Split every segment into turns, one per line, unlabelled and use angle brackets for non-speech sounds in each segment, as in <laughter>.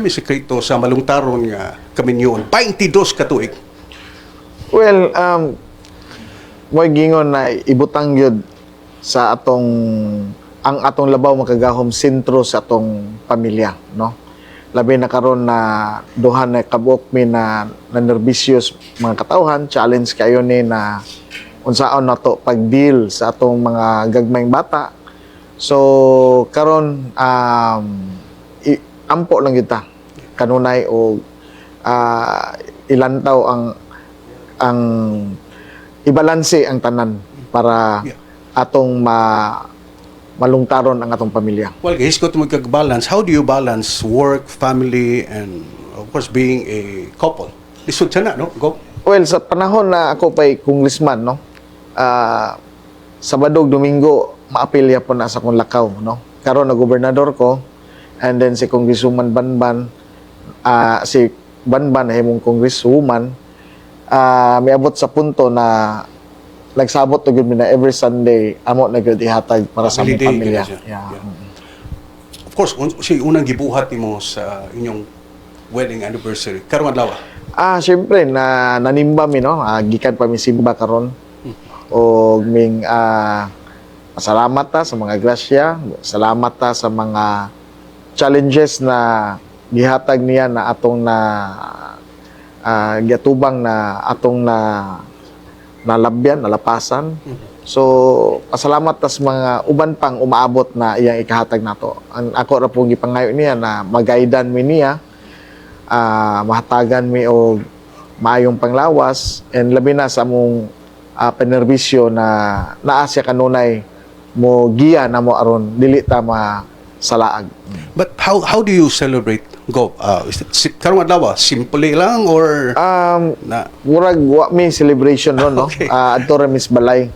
May sekreto sa malungtaron nga kaminyon. 22 ka tuig.
Well, um, mo'y gingon na ibutang yun sa atong ang atong labaw makagahom sentro sa atong pamilya, no? Labi na karon na duha na kabuk mi na, na nervous mga katawhan, challenge kayo ni na unsaon na to pag-deal sa atong mga gagmayng bata. So karon um, ampo lang kita kanunay o ah, ilantaw ang ang ibalanse ang tanan para
Yeah.
atong ma malungtaron ang atong pamilya.
Well, hiskot mo kag-balance. How do you balance work, family, and of course being a couple? Lisod siya na, no? Go.
Well, sa panahon na ako pa'y congressman, no? Ah, Sabado, Domingo, maapilya po na sa kong lakaw, no? Karon na gobernador ko, and then si Congresswoman Banban, ah, si Banban himong congresswoman, ah, may abot sa punto na nagsabot to gyud mi na every Sunday amo na gyud ihatag para sa among pamilya. Yeah.
Yeah. Of course, un- yung unang gibuhat mo sa inyong wedding anniversary. Karong adlaw.
Ah, syempre na nanimba mi no, ah, gikan pa mi simba karon. O ming ah, salamat ta sa mga grasya, salamat ta sa mga challenges na gihatag niya na atong na ah, giatubang na atong na nalabyan, nalapasan. So, pasalamat tas mga uban pang umaabot na iyang ikahatag nato. Ang ako ra pong gipangayo niya na magaidan mi niya ah mahatagan mi og maayong panglawas and labi na sa among uh, penerbisyo na naa siya kanunay mo giya na mo aron dili ta ma salaag.
But how how do you celebrate? Go. Uh, is it, si- karong adlaw, simple lang or
Um
na
murag wa mi celebration ron no. <laughs>
Okay.
Ah, adto ra Miss Balay.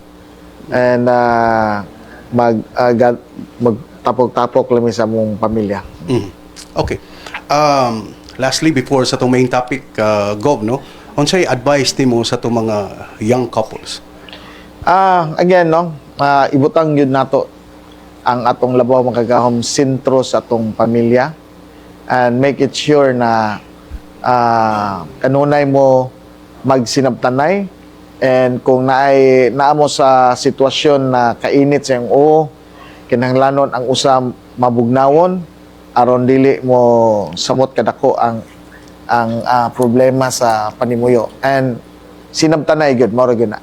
And ah, mag ah, ga- magtapok-tapok lang mi sa among pamilya.
Mhm. Okay. Um, lastly, before sa itong main topic, uh, Gov, no? Unsay advice nimo sa itong mga young couples?
Ah, again no, ah, ibutang yun nato ang atong labaw makagahom sentro sa atong pamilya and make it sure na ah, kanunay mo magsinabtanay and kung naay naamo sa sitwasyon na kainit sa uho kinahanglanon ang usa mabugnawon aron dili mo samot kadako ang ang ah, problema sa panimuyo. And sinabtanay gyud mao na